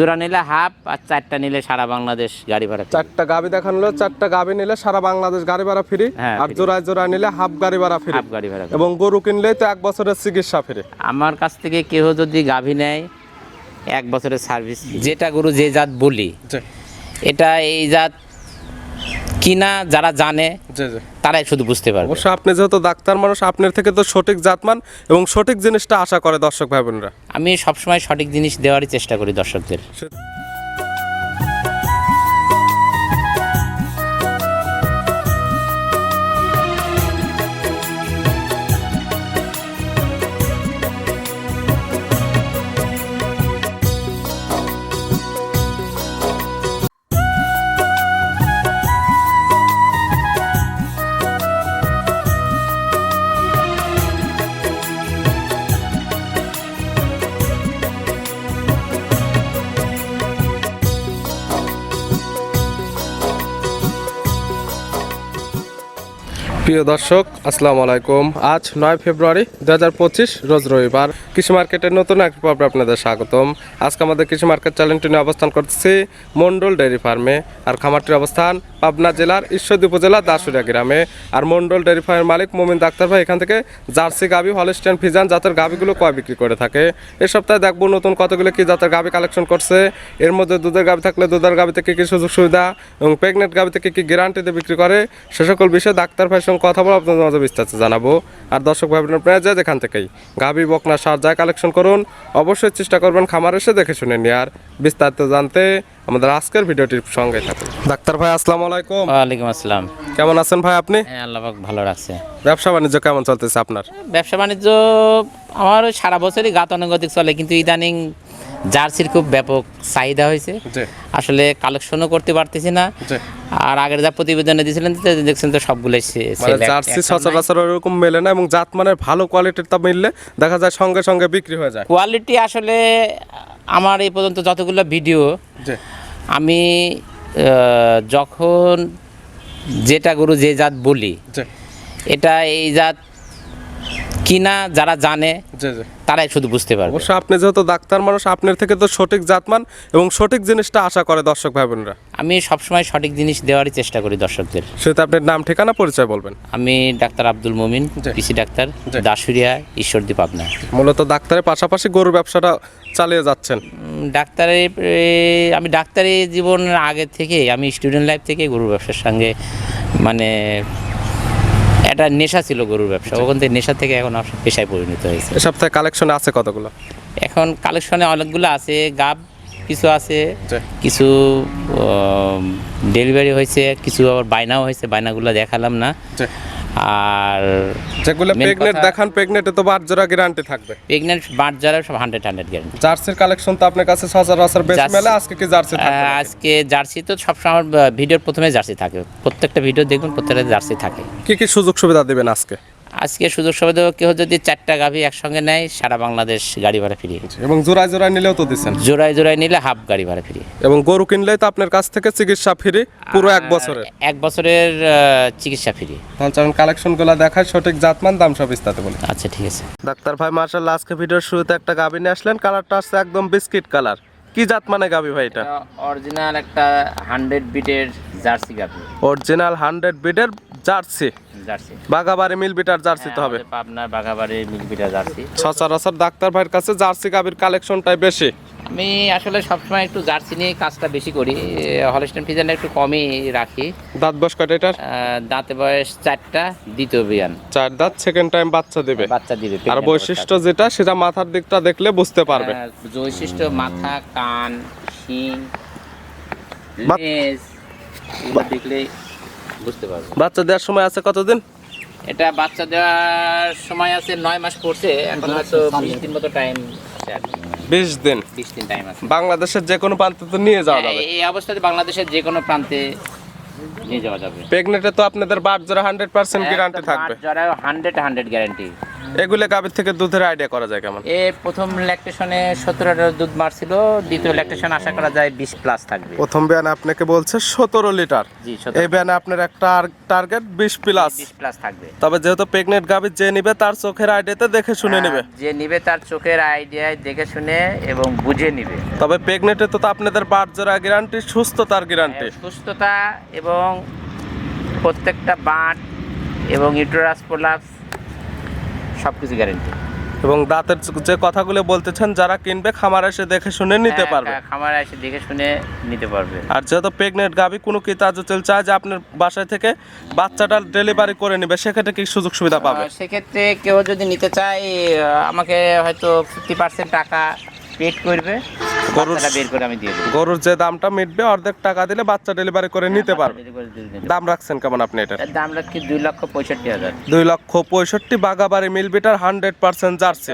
জোড়া নিলে হাফ আর চারটা নিলে সারা বাংলাদেশ গাড়ি ভাড়া চারটা গাবি দেখানো হলো চারটা গাবি নিলে সারা বাংলাদেশ গাড়ি ভাড়া ফ্রি হ্যাঁ, আর জোড়ায় জোড়া নিলে হাফ গাড়ি ভাড়া ফ্রি হাফ গাড়ি ভাড়া এবং গরু কিনলে তো এক বছরের চিকিৎসা ফ্রি আমার কাছ থেকে কেউ যদি গাভী নেয় এক বছরের সার্ভিস যেটা গরু যে জাত বলি এটা এই জাত কিনা যারা জানে তারাই শুধু বুঝতে পারবে। অবশ্য আপনি যেহেতু ডাক্তার মানুষ আপনার থেকে তো সঠিক জাতমান এবং সঠিক জিনিসটা আশা করে দর্শক ভাই বোনরা আমি সবসময় সঠিক জিনিস দেওয়ারই চেষ্টা করি দর্শকদের। প্রিয় দর্শক, আসসালামু আলাইকুম। আজ নয় ফেব্রুয়ারি দু হাজার পঁচিশ, রোজ রবিবার। কৃষি মার্কেটের নতুন একটি পর্বে আপনাদের স্বাগতম। আজকে আমাদের কৃষি মার্কেট চ্যানেলটি নিয়ে অবস্থান করতেছি মন্ডল ডেয়ারি ফার্মে। আর খামারটির অবস্থান পাবনা জেলার ঈশ্বরদী উপজেলা দাসুরিয়া গ্রামে। আর মন্ডল ডেয়ারি ফার্মের মালিক মোমিন ডাক্তার ভাই এখান থেকে জার্সি গাভি হলস্টেন ফিজান জাতের গাভিগুলো কয় বিক্রি করে থাকে। এ সপ্তাহে দেখব নতুন কতগুলো কি জাতের গাভি কালেকশন করছে। এর মধ্যে দুধের গাভি থাকলে দুধের গাভিতে কি কি সুযোগ সুবিধা এবং প্রেগনেন্ট গাভিতে কি কি গ্যারান্টিতে বিক্রি করে, সে সকল বিষয়ে ডাক্তার ভাইয়ের সঙ্গে কথা বলে আপনাদের মাঝে বিস্তারিত জানাব। আর দর্শক ভাই বোনেরা আপনারা যে যেখান থেকেই গাভি বকনা সার যায় কালেকশন করুন অবশ্যই চেষ্টা করবেন খামার এসে দেখে শুনে নিয়ে আর বিস্তারিত জানতে আমাদের আজকের ভিডিওটির সঙ্গে থাকুন। ডাক্তার ভাই আসসালামু আলাইকুম। ওয়ালাইকুম আসসালাম। কেমন আছেন ভাই আপনি? হ্যাঁ আল্লাহ পাক ভালো রাখছে। ব্যবসা বাণিজ্য কেমন চলতেছে আপনার? ব্যবসা বাণিজ্য আমার ওই সারা বছরই গাতানুগতিক চলে কিন্তু ইদানিং জার্সির খুব ব্যাপক চাহিদা হয়েছে। আসলে কালেকশনও করতে পারতেছি না। আর আগের যা প্রতিবেদনে দিয়েছিলেন দেখছেন তো সবগুলোই মানে জার্সি সচরাচর ওরকম মেলে না এবং জাত মানের ভালো কোয়ালিটির তা মিললে দেখা যায় সঙ্গে সঙ্গে বিক্রি হয়ে যায়। কোয়ালিটি আসলে আমার এই পর্যন্ত যতগুলো ভিডিও আমি যখন যেটা গরু যে জাত বলি এটা এই জাত কিনা যারা জানে তারাই শুধু বুঝতে পারবে। অবশ্য আপনি যেহেতু ডাক্তার মানুষ আপনার থেকে তো সঠিক জাতমান এবং সঠিক জিনিসটা আশা করে দর্শক ভাই বোনরা আমি সবসময় সঠিক জিনিস দেওয়ারই চেষ্টা করি দর্শকদের। সেটা আপনার নাম ঠিকানা পরিচয় বলবেন। আমি doctor Abdul Momin. PC doctor. Dashuria Ishwardi Pabna. মূলত ডাক্তারের পাশাপাশি গরুর ব্যবসাটা চালিয়ে যাচ্ছেন। ডাক্তারে আমি ডাক্তারি জীবনের আগে থেকে আমি স্টুডেন্ট লাইফ থেকে গরুর ব্যবসার সঙ্গে মানে একটা নেশা ছিল গরুর ব্যবসা। ওখান থেকে নেশা থেকে এখন পেশায় পরিণত হয়েছে। সপ্তাহে কালেকশনে আছে কতগুলো? এখন কালেকশনে অনেকগুলো আছে গাব কিছু আছে কিছু ডেলিভারি হয়েছে কিছু আবার বায়নাও হয়েছে বায়নাগুলো দেখালাম না। জি। আর যেগুলো প্রেগনেন্ট দেখান প্রেগনেন্টে তো বাট জোড়া গ্যারান্টি থাকবে। প্রেগনেন্ট বাট জোড়া সব হান্ড্রেড হান্ড্রেড গ্যারান্টি জার্সির কালেকশন তো আপনার কাছে সচরাচর বেশি মেলে আজকে কি জার্সি আজকে জার্সি তো সবসময় সময় ভিডিওর প্রথমে জার্সি থাকে। প্রত্যেকটা ভিডিও দেখবেন প্রত্যেকটা জার্সি থাকে। কি কি সুযোগ সুবিধা দিবেন আজকে? আজকে সুযোগ সুবিধা কেউ যদি চারটা গাভী একসঙ্গে নেয় সারা বাংলাদেশ গাড়ি ভাড়া ফ্রি এবং জোড়ায় জোড়ায় নিলেও তো দিচ্ছেন। জোড়ায় জোড়ায় নিলে হাফ গাড়ি ভাড়া ফ্রি এবং গরু কিনলে তো আপনার কাছ থেকে চিকিৎসা ফ্রি পুরো এক বছরের। এক বছরের চিকিৎসা ফ্রি তাহলে চলুন কালেকশনগুলো দেখায় সঠিক জাতমান দাম সব বিস্তারিত বলি। আচ্ছা ঠিক আছে। ডাক্তার ভাই মার্শাল্লাহ আজকে ভিডিওর শুরুতে একটা গাভী নিয়ে আসলেন কালারটা আসছে একদম বিস্কিট কালার। কি জাত মানে গাবি ভাই এটা? অরিজিনাল একটা হান্ড্রেড বিটের জার্সি গাভি। অরিজিনাল হান্ড্রেড বিডের জার্সি। জার্সি। বাগাবাড়ি মিল বিটার জার্সি তো হবে। পাবনার বাঘাবাড়ির মিলবিটা জার্সি। সচরাচর ডাক্তার ভাইয়ের কাছে জার্সি গাবির কালেকশনটাই বেশি। আমি আসলে সবসময় একটু জার্সি নিয়ে কাজটা বেশি করি। হলস্টেন ফিজানটা একটু কমই রাখি। দাঁত বয়স কয়টা এটার? দাঁতে বয়স চারটা দ্বিতীয় বিয়ান। চার দাঁত সেকেন্ড টাইম বাচ্চা দিবে। বাচ্চা দিবে আর বৈশিষ্ট্য যেটা সেটা মাথার দিকটা দেখলে বুঝতে পারবে। বৈশিষ্ট্য মাথা কান শিং লেজ দেখলেই বুঝতে পারব। বাচ্চা দেওয়ার সময় আছে কতদিন? এটা বাচ্চা দেওয়ার সময় আছে নয় মাস পড়ছে এখন হয়তো বিশ দিন মতো টাইম আছে আর বিশ দিন? বিশ দিন টাইম আছে। বাংলাদেশের যে কোনো প্রান্তে তো নিয়ে যাওয়া যাবে। এই অবস্থাতে বাংলাদেশের যে কোনো প্রান্তে নিয়ে যাওয়া যাবে। প্রেগনেটে তো আপনাদের বাট জোড়া হান্ড্রেড পার্সেন্ট গ্যারান্টি থাকবে। জোড়া হান্ড্রেড হান্ড্রেড গ্যারান্টি এগুলো গাভীর থেকে দুধের আইডিয়া করা যায় কেমন? এ প্রথম ল্যাকটেশনে সতেরো লিটার দুধ মারছিল দ্বিতীয় ল্যাকটেশন আশা করা যায় বিশ প্লাস থাকবে। প্রথম ব্যান আপনাকে বলছে সতেরো লিটার এই ব্যানে আপনার একটা টার্গেট বিশ প্লাস বিশ প্লাস থাকবে। তবে যেহেতু প্রেগনেন্ট গাভী যে নিবে তার চোখের আইডিয়াতে দেখে শুনে নেবে। যে নিবে তার চোখের আইডিয়ায় দেখে শুনে এবং বুঝে নিবে। তবে প্রেগনেন্টে তো আপনাদের বাট জোড়া গ্যারান্টি সুস্থতার গ্যারান্টি সুস্থতা এবং প্রত্যেকটা বাঁট এবং ইউটেরাস প্রলাপস সব কিছু গ্যারেন্টি এবং দাঁতের যে কথাগুলো বলতেছেন যারা কিনবে খামার এসে দেখে শুনে নিতে পারবে। খামার এসে দেখে শুনে নিতে পারবে। আর যেহেতু প্রেগনেন্ট গাবি কোনো কি তাজুতেল চায় যে আপনার বাসায় থেকে বাচ্চাটা ডেলিভারি করে নেবে সেক্ষেত্রে কি সুযোগ সুবিধা পাবে? সেক্ষেত্রে কেউ যদি নিতে চায় আমাকে হয়তো ফিফটি পার্সেন্ট টাকা পেড করবে গরুর- বের করে আমি দিয়ে দেবো। গরুর যে দামটা মিটবে অর্ধেক টাকা দিলে বাচ্চা ডেলিভারি করে নিতে পারবে। দাম রাখছেন কেমন আপনি এটা দাম রাখছি দুই লক্ষ পঁয়ষট্টি হাজার। দুই লক্ষ পঁয়ষট্টি বাগাবাড়ি মিল বিটার হান্ড্রেড পার্সেন্ট জার্সি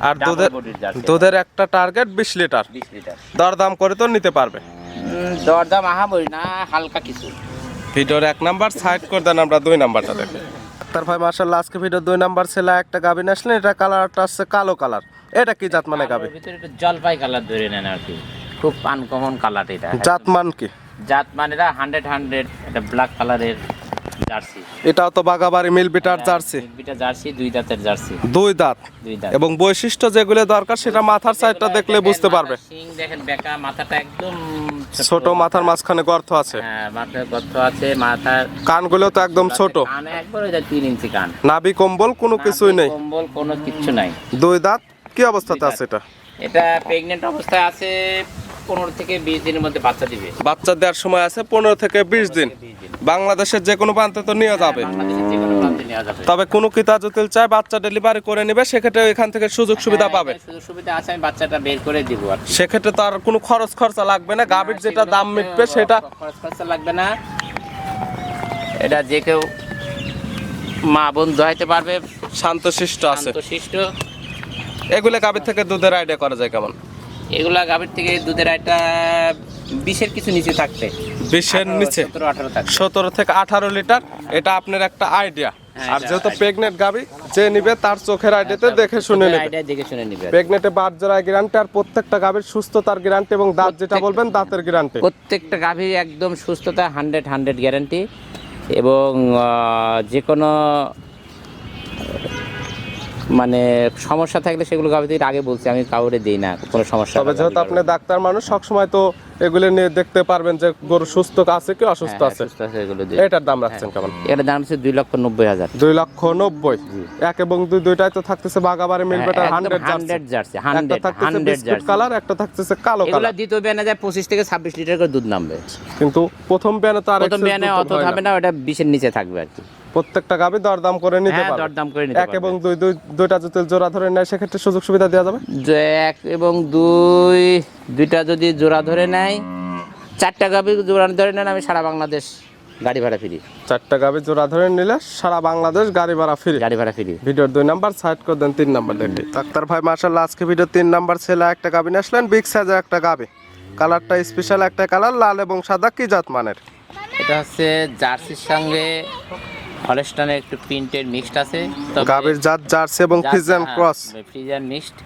আর দুধের দুধের একটা টার্গেট বিশ লিটার বিশ লিটার দর দাম করে তো নিতে পারবে। দরদাম না হালকা কিছু। ভিডিওর এক নাম্বার সাইড করে দেন আমরা দুই নাম্বারটা দেখি। ডাক্তার ভাই মার্শাল্লাহ আজকে ভিডিও দুই নাম্বার ছেলে একটা গাবিন আসলেন এটা কালারটা আসছে কালো কালার এটা কি জাত মানে গাবি? ভিতরে একটু জলপাই কালার ধরে নেন আর কি। খুব আনকমন কালার এটা। জাত মান কি? জাত মানে এটা হান্ড্রেড হান্ড্রেড এটা ব্ল্যাক কালারের জার্সি। এটাও তো বাগাবাড়ি মিল বিটার জার্সি। দুইটা জার্সি দুই দাঁতের জার্সি। দুই দাঁত। দুই দাঁত। এবং বৈশিষ্ট্য যেগুলো দরকার সেটা মাথার সাইডটা দেখলে বুঝতে পারবে। সিং দেখেন বেকা মাথাটা একদম ছোট। মাথার মাঝখানে গর্ত আছে। হ্যাঁ মাথার গর্ত আছে মাথার কানগুলো তো একদম ছোট। কান একবার যে তিন ইঞ্চি কান। নাভি কম্বল কোনো কিছুই নেই। কম্বল কোনো কিছু নাই। দুই দাঁত। কি অবস্থাতে আছে এটা? এটা প্রেগনেন্ট অবস্থায় আছে পনেরো থেকে বিশ দিনের মধ্যে বাচ্চা দিবে। বাচ্চা দেওয়ার সময় আছে পনেরো থেকে বিশ দিন। বাংলাদেশের যে কোনো প্রান্তে তো নিয়ে যাবে। বাংলাদেশের যে কোনো প্রান্তে নেওয়া যাবে। তবে কোনো কিতা জটিল চায় বাচ্চা ডেলিভারি করে নেবে সেক্ষেত্রে এখান থেকে সুযোগ সুবিধা হ্যাঁ, পাবে। সুযোগ সুবিধা আছে আমি বাচ্চাটা বের করে দিব আর সেক্ষেত্রে তো আর কোনো খরচ খরচা লাগবে না গাভীর যেটা দাম মিটবে সেটা খরচ খরচা লাগবে না। এটা যে কেউ মা বোন দোয়াইতে পারবে। শান্তশিষ্ট আছে। শিষ্ট এগুলো গাভীর থেকে দুধের আইডিয়া করা যায় কেমন? এগুলা গাভীর থেকে দুধের একটা বিশের কিছু নিচে থাকতে বিশের নিচে? সতেরো থেকে আঠারো লিটার এটা আপনার একটা আইডিয়া হ্যাঁ, আর যেহেতু। প্রেগনেন্ট গাভী যে নিবে তার চোখের আইডিয়াতে দেখে শুনে নেবে। আইডিয়া দেখে শুনে নিবে। প্রেগনেন্টে বাদ জোড়ায় গ্যারান্টি আর প্রত্যেকটা গাভীর সুস্থতার গ্যারান্টি এবং দাঁত যেটা বলবেন দাঁতের গ্যারান্টি প্রত্যেকটা গাভীর একদম সুস্থতা হান্ড্রেড হান্ড্রেড গ্যারান্টি এবং যে কোনো মানে সমস্যা থাকলে সেগুলো গাভীদের আগে বলছি আমি কাউরে দিই না কোনো সমস্যা তবে যেহেতু আপনি ডাক্তার মানুষ সবসময় তো এগুলো নিয়ে দেখতে পারবেন যে গরু সুস্থ আছে কি অসুস্থ হ্যাঁ, আছে। আছে এগুলো। এটার দাম রাখছেন কেমন? এটার দাম হচ্ছে দুই লক্ষ নব্বই হাজার। দুই লক্ষ নব্বই। এক এবং দুই দুইটাই তো থাকতেছে বাগাবারে মিল বেটার হ্যাঁ, একদম hundred hundred jersey hundred hundred jersey. Colour একটা থাকতেছে কালো এগুলা কালার। দ্বিতীয় বিয়ানে যায় পঁচিশ থেকে ছাব্বিশ লিটার করে দুধ নামবে। কিন্তু প্রথম বিয়ানে তো আর প্রথম excess অত হয় না। হবে না ওটা বিশের নিচে থাকবে আর কি। প্রত্যেকটা গাবি দরদাম করে নিতে হ্যাঁ পারবে। দরদাম করে নিতে এক এবং দুই দুই দুইটা যদি জোড়া ধরে নেয় সেক্ষেত্রে সুযোগ সুবিধা দেওয়া যাবে? যে এক এবং দুই দুইটা যদি জোড়া ধরে নেয় চারটা গাভি জোড়া ধরে নেন আমি সারা বাংলাদেশ গাড়ি ভাড়া ফ্রি। চারটা গাবি জোড়া ধরে নিলে সারা বাংলাদেশ গাড়ি ভাড়া ফ্রি। গাড়ি ভাড়া ফ্রি। ভিডিওর দুই নাম্বার সাইড করে দেন তিন নাম্বার দেখি। ডাক্তার ভাই মার্শাল্লাহ আজকে ভিডিও তিন নাম্বার ছেলে একটা গাবিন আসলেন বিগ সাইজের একটা গাবি। কালারটা স্পেশাল একটা কালার লাল এবং সাদা কি জাত মানের? এটা হচ্ছে জার্সির সঙ্গে হলস্টনের একটু প্রিন্টের মিক্সড আছে গাবির জাত জার্সি এবং ফিজিয়ান ক্রস। ফ্রিজার মিক্সড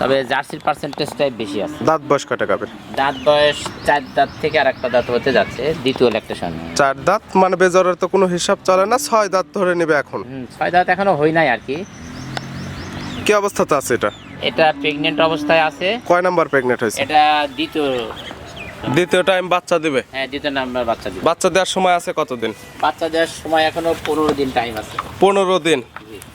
তবে জার্সির পার্সেন্টেজটাই বেশি আছে। দাঁত বয়স কটা গাবির দাঁত বয়স চার দাঁত থেকে আর একটা দাঁত হতে যাচ্ছে দ্বিতীয় ল্যাকটেশন চার দাঁত? মানে বেজরের তো কোনো হিসাব চলে না ছয় দাঁত ধরে নেবে এখন। ছয় দাঁত এখনও হয় নাই আর কি। কি অবস্থাতে আছে এটা? এটা প্রেগনেন্ট অবস্থায় আছে। কয় নাম্বার প্রেগনেন্ট হয়েছে? এটা দ্বিতীয় দ্বিতীয় টাইম বাচ্চা দিবে? হ্যাঁ দ্বিতীয় নাম্বার বাচ্চা দিবে। বাচ্চা দেওয়ার সময় আছে কতদিন? বাচ্চা দেওয়ার সময় এখনও পনেরো দিন টাইম আছে। পনেরো দিন।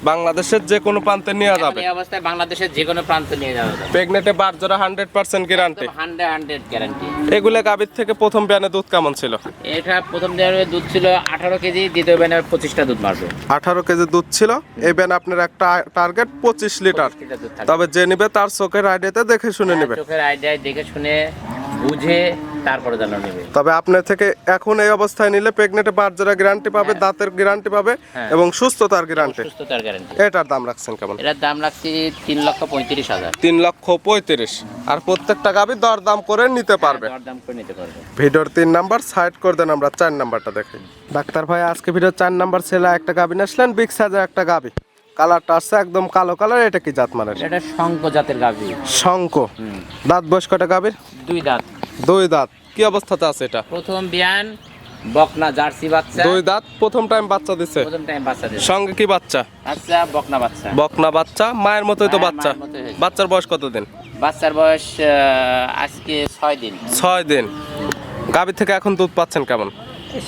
বাংলাদেশের যে কোনো প্রান্তে এখন যাবে? এই অবস্থায় বাংলাদেশের যে কোনো প্রান্ত নিয়ে যাওয়া যাবে। প্রেগনেন্টে বার জোড়া hundred percent guarantee hundred hundred guarantee এগুলো গাবির থেকে প্রথম বিয়ানে দুধ কেমন ছিল? এটা প্রথম দিনের দুধ ছিল আঠারো কেজি দ্বিতীয় ব্যানের পঁচিশটা দুধ মারবে। আঠারো কেজি দুধ ছিল। এই ব্যান আপনার একটা টার্গেট পঁচিশ লিটার তবে যে নিবে তার চোখের আইডিয়াতে দেখে শুনে নেবে। চোখের আইডিয়ায় দেখে শুনে বুঝে তারপরে যেন নেবে। তবে আপনার থেকে এখন এই অবস্থায় নিলে প্রেগনেন্টে বার জোড়া গ্যারান্টি পাবে দাঁতের গ্যারান্টি পাবে হ্যাঁ। এবং সুস্থতার গ্যারান্টি সুস্থতার গ্যারান্টি এটার দাম রাখছেন কেমন? এটার দাম রাখছি তিন লক্ষ পঁয়ত্রিশ হাজার। তিন লক্ষ পঁয়ত্রিশ। আর প্রত্যেকটা গাবি দর দাম করে নিতে পারবে। দাম করে নিতে পারবে। ভিডিওর তিন নাম্বার সাইড করে দেন আমরা চার নাম্বারটা দেখি। ডাক্তার ভাই আজকে ভিডিও চার নাম্বার ছেলে একটা গাবি নিয়ে আসলেন বিগ সাইজের একটা গাবি কালারটা আসছে একদম কালো কালার এটা কি জাত মানের এটা শঙ্খ জাতের গাভী। শঙ্খ। দাঁত বয়স কটা গাভীর? দুই দাঁত। দুই দাঁত। কি অবস্থাতে আছে এটা? প্রথম বিয়ান বকনা জার্সি বাচ্চা। দুই দাঁত প্রথম টাইম বাচ্চা দিছে। প্রথম টাইম বাচ্চা দিচ্ছে সঙ্গে কি বাচ্চা? বাচ্চা বকনা বাচ্চা। বকনা বাচ্চা মায়ের মতোই তো বাচ্চা। বাচ্চার বয়স কতদিন? বাচ্চার বয়স আজকে ছয় দিন। ছয় দিন। গাভী থেকে এখন দুধ পাচ্ছেন কেমন?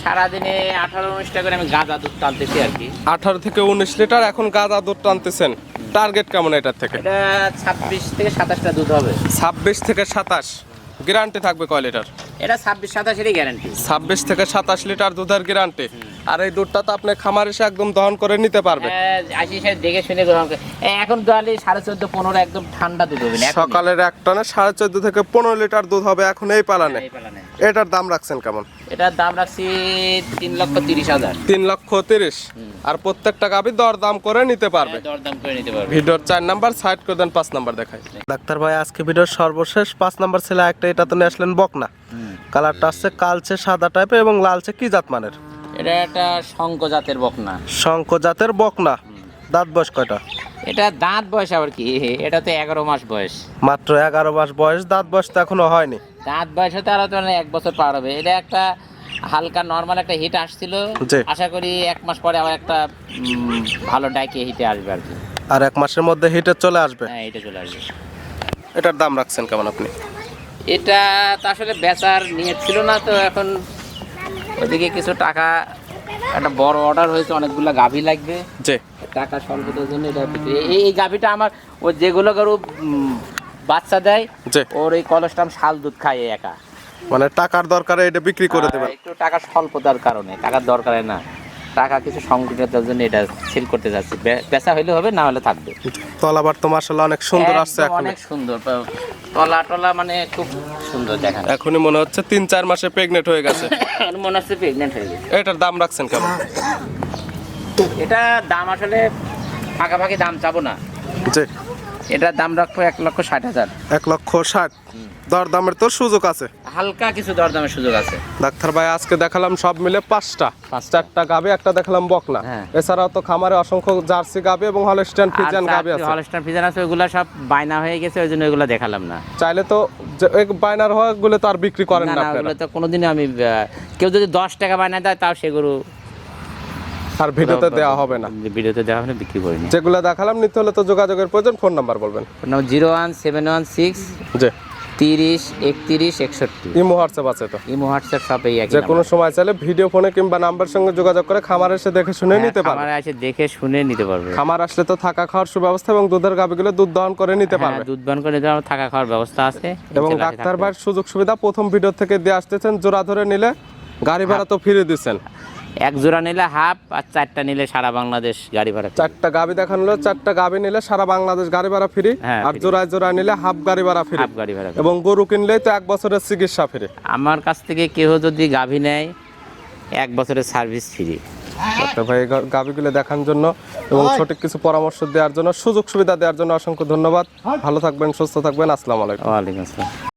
সারাদিনে আঠারো উনিশটা করে আমি গাঁজা দুধ টানতেছি আর কি। আঠারো থেকে উনিশ লিটার এখন গাঁদা দুধ টানতেছেন। টার্গেট কেমন এটার থেকে? এটা ছাব্বিশ থেকে সাতাশটা দুধ হবে। ছাব্বিশ থেকে সাতাশ। গ্যারান্টি থাকবে কয় লিটার? এটা ছাব্বিশ সাতাশেরই গ্যারান্টি। ছাব্বিশ থেকে সাতাশ লিটার দুধের গ্যারান্টি। আর এই দুধটা তো আপনি খামার এসে একদম দহন করে নিতে পারবে আশি সাহেব দেখে শুনে গ্রহণ করে। এখন দোয়ালি সাড়ে চোদ্দ পনেরো একদম ঠান্ডা দুধ হবে না সকালের এক টানে সাড়ে চোদ্দ থেকে পনেরো লিটার দুধ হবে এখন এই পালানে। এই এটার দাম রাখছেন কেমন? এটার দাম রাখছি তিন লক্ষ তিরিশ হাজার। তিন লক্ষ তিরিশ। আর প্রত্যেকটা গাভী দর দাম করে নিতে পারবে। দরদাম করে নিতে পারবে। ভিডিওর চার নাম্বার সাইড করে দেন পাঁচ নাম্বার দেখাই। ডাক্তার ভাই আজকে ভিডিওর সর্বশেষ পাঁচ নাম্বার ছেলে একটা এটা তো নিয়ে আসলেন বকনা। কালারটা আসছে কালচে সাদা টাইপের এবং লালচে কি জাত মানের? এটা একটা শঙ্খ জাতের বকনা। শঙ্খ জাতের বকনা। দাঁত বয়স কয়টা? এটা দাঁত বয়স আবার কি? এটা তো এগারো মাস বয়স। মাত্র এগারো মাস বয়স দাঁত বয়স তো এখনও হয়নি। দাঁত বয়স হতে আরও তো এক বছর পার হবে। এটা একটা হালকা নর্মাল একটা হিট আসছিল। আশা করি এক মাস পরে আবার একটা ভালো ডাইকে হিটে আসবে আর কি। আর এক মাসের মধ্যে হিটে চলে আসবে? হ্যাঁ এটা চলে আসবে। এটার দাম রাখছেন কেমন আপনি? এটা তো আসলে বেচার নিয়ে ছিল না তো এখন ওদিকে কিছু টাকা একটা বড় অর্ডার হয়েছে অনেকগুলো গাভি লাগবে। জি। টাকা স্বল্পতার জন্য এটা এই এই গাভিটা আমার ও যেগুলো গরু বাচ্চা দেয় জি। ওর এই কলস্টাম শাল দুধ খায় একা। মানে টাকার দরকারে এটা বিক্রি করে দেবে দেবেন। একটু টাকা স্বল্পতার কারণে টাকার দরকারে না। টাকা কিছু সংকটের জন্য এটা সেল করতে যাচ্ছি। বেচা হইলে হবে না হলে থাকবে। তলাবার তো মার্শাল্লাহ অনেক সুন্দর আসছে এখন অনেক সুন্দর। টলা টলা মানে খুব সুন্দর দেখা এখনই মনে হচ্ছে তিন চার মাসে প্রেগনেন্ট হয়ে গেছে। মনে হচ্ছে প্রেগনেন্ট হয়ে গেছে। এটার দাম রাখছেন কেমন এটা দাম আসলে ফাঁকাফাঁকি দাম চাবো না। জি। এটার দাম রাখব এক লক্ষ ষাট হাজার। এক লক্ষ ষাট। দর দামের তো সুযোগ আছে। হালকা কিছু দরদামের সুযোগ আছে। ডাক্তার ভাই আজকে দেখালাম সব মিলে পাঁচটা। পাঁচটা। চারটা গাবি একটা দেখালাম বকনা। হ্যাঁ। এছাড়াও তো খামারে অসংখ্য জার্সি গাবি এবং হলস্টাইন ফিজিয়ান গাবি আছে। হলস্টার ফিজান আছে ওগুলো সব বায়না হয়ে গেছে ওই জন্য ওইগুলো দেখালাম না। চাইলে তো যে- এই বাইনার হওয়া গুলো তো আর বিক্রি করেন না ওগুলো তো কোনোদিনই আমি কেউ যদি দশ টাকা বায়না দেয় তাও সেগুলো আর ভিডিওতে দেওয়া হবে না। ভিডিওতে দেওয়া হবে না, বিক্রি করিনি যেগুলো দেখালাম নিতে হলে তো যোগাযোগের প্রয়োজন ফোন নাম্বার বলবেন। Zero one seven one six যে তিরিশ একত্রিশ একষট্টি। ইমো হোয়াটসঅ্যাপ আছে তো? ইমো হোয়াটসঅ্যাপ সব এই যে কোনো সময় চাইলে ভিডিও ফোনে কিংবা নাম্বার সঙ্গে যোগাযোগ করে খামার এসে দেখে শুনে হ্যাঁ, নিতে পারবে। খামারে এসে দেখে শুনে নিতে পারবে। খামার আসলে তো থাকা খাওয়ার সুব্যবস্থা এবং দুধের গাবিগুলো দুধ দহন করে নিতে হ্যাঁ, পারবে। দুধ বান করে দেওয়া থাকা খাওয়ার ব্যবস্থা আছে এবং ডাক্তার। ভাইয়ের সুযোগ সুবিধা প্রথম ভিডিও থেকে দিয়ে আসতেছেন জোড়া ধরে নিলে গাড়ি ভাড়া তো ফিরে দিচ্ছেন। এক জোড়া নিলে হাফ আর চারটা নিলে সারা বাংলাদেশ গাড়ি ভাড়া চারটা গাবি দেখানো চারটা গাবি নিলে সারা বাংলাদেশ গাড়ি ভাড়া ফ্রি হ্যাঁ, আর। জোড়ায় জোড়ায় নিলে হাফ গাড়ি ভাড়া ফ্রি হাফ গাড়ি ভাড়া এবং গরু কিনলেই তো এক বছরের চিকিৎসা ফ্রি আমার কাছ থেকে কেউ যদি গাভী নেয় এক বছরের সার্ভিস ফ্রি ভাই গাবিগুলো দেখার জন্য এবং সঠিক কিছু পরামর্শ দেওয়ার জন্য সুযোগ সুবিধা দেওয়ার জন্য অসংখ্য ধন্যবাদ। ভালো থাকবেন সুস্থ থাকবেন। আসসালামু আলাইকুম। ওয়ালাইকুম আসসালাম।